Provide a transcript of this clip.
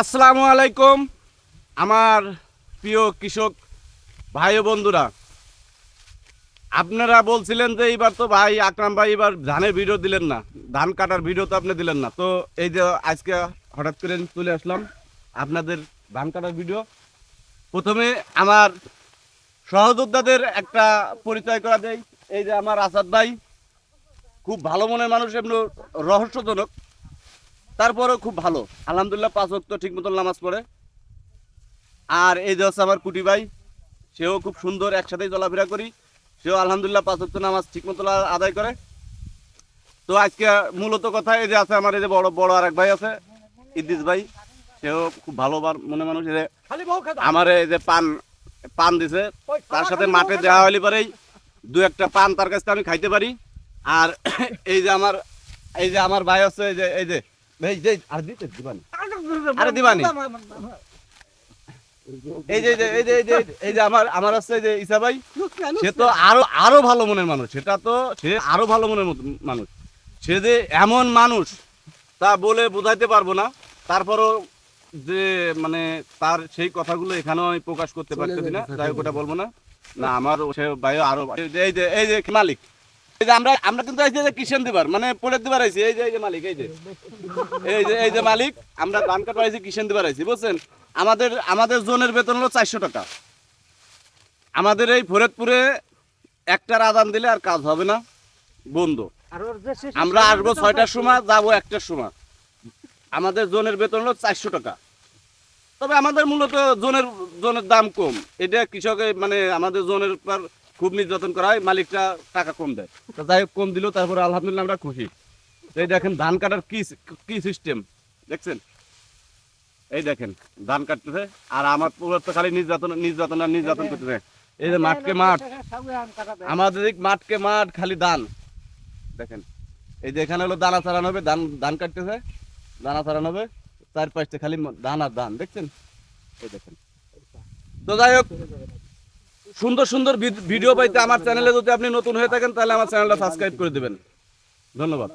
আসসালামু আলাইকুম, আমার প্রিয় কৃষক ভাই ও বন্ধুরা। আপনারা বলছিলেন যে এইবার তো ভাই আকরাম ভাই এবার ধানের ভিডিও দিলেন না, ধান কাটার ভিডিও তো আপনি দিলেন না। তো এই যে আজকে হঠাৎ করে চলে আসলাম আপনাদের ধান কাটার ভিডিও। প্রথমে আমার সহযোদ্ধাদের একটা পরিচয় করা দেয় এই যে আমার আসাদ ভাই, খুব ভালো মনের মানুষ, এমনি রহস্যজনক। তারপরেও খুব ভালো। আলহামদুলিল্লাহ পাঁচ ওয়াক্ত ঠিক মতন নামাজ পড়ে। আর এই যে হচ্ছে আমার কুটি ভাই সেও খুব সুন্দর একসাথেই চলাফেরা করি। সেও আলহামদুলিল্লাহ পাঁচ ওয়াক্ত নামাজ ঠিক মতো আদায় করে। তো আজকে মূলত কথা এই যে আছে আমার এই যে বড় বড় আরেক ভাই আছে ইদ্দিস ভাই। সেও খুব ভালো মনে মানুষ যে আমার এই যে পান পান দিছে। তার সাথে মাঠে দেওয়া হলে পরেই দু একটা পান তার কাছে আমি খাইতে পারি। আর এই যে আমার এই যে আমার ভাই আছে এই যে এই যে এই যে আর দিতে দিবানি। আরে দিবানি। এই যে এই যে এই যে এই যে আমার আমার আছে যে ইসা ভাই সে তো আরও আরও ভালো মনের মানুষ। সেটা তো সে আরও ভালো মনের মানুষ। সে যে এমন মানুষ তা বলে বোঝাইতে পারব না। তারপরও যে মানে তার সেই কথাগুলো এখানেও আমি প্রকাশ করতে পারতেছি না। যাই হোক ওটা বলব না। না আমার সে ভাই আরও এই যে এই যে মালিক। এই যে আমরা আমরা কিন্তু যে কিষেন দিবার মানে পড়ে দিবার আইছি এই যে এই যে মালিক এই যে। এই যে এই যে মালিক আমরা ধান আইছি কিষেন দিবার আইছি বুঝছেন? আমাদের আমাদের জোনের বেতন হলো চারশো টাকা। আমাদের এই ফরিদপুরে একটার আদান দিলে আর কাজ হবে না বন্ধ। আমরা আসব ছয়টার সময় যাব একটার সময়। আমাদের জোনের বেতন হলো চারশো টাকা। তবে আমাদের মূলত জোনের জোনের দাম কম। এটা কৃষকের মানে আমাদের জোনের পর খুব নির্যাতন করা হয়, মালিকটা টাকা কম দেয়। তো যাই হোক, কম দিলেও তারপরে আলহামদুলিল্লাহ আমরা খুশি। এই দেখেন, ধান কাটার কি কি সিস্টেম দেখছেন? এই দেখেন, ধান কাটতেছে, আর আমার পুরো তো খালি নির্যাতন নির্যাতন আর নির্যাতন করতেছে। এই যে মাঠকে মাঠ, আমাদের মাঠকে মাঠ, খালি ধান। দেখেন, এই যে এখানে হলো দানা চারানো হবে, ধান ধান কাটতেছে, দানা চারানো হবে চার পাঁচটা খালি ধান আর ধান, দেখছেন? এই দেখেন। তো যাই হোক সুন্দর সুন্দর ভিডিও পাইতে আমার চ্যানেলে যদি আপনি নতুন হয়ে থাকেন, তাহলে আমার চ্যানেলটা সাবস্ক্রাইব করে দেবেন। ধন্যবাদ।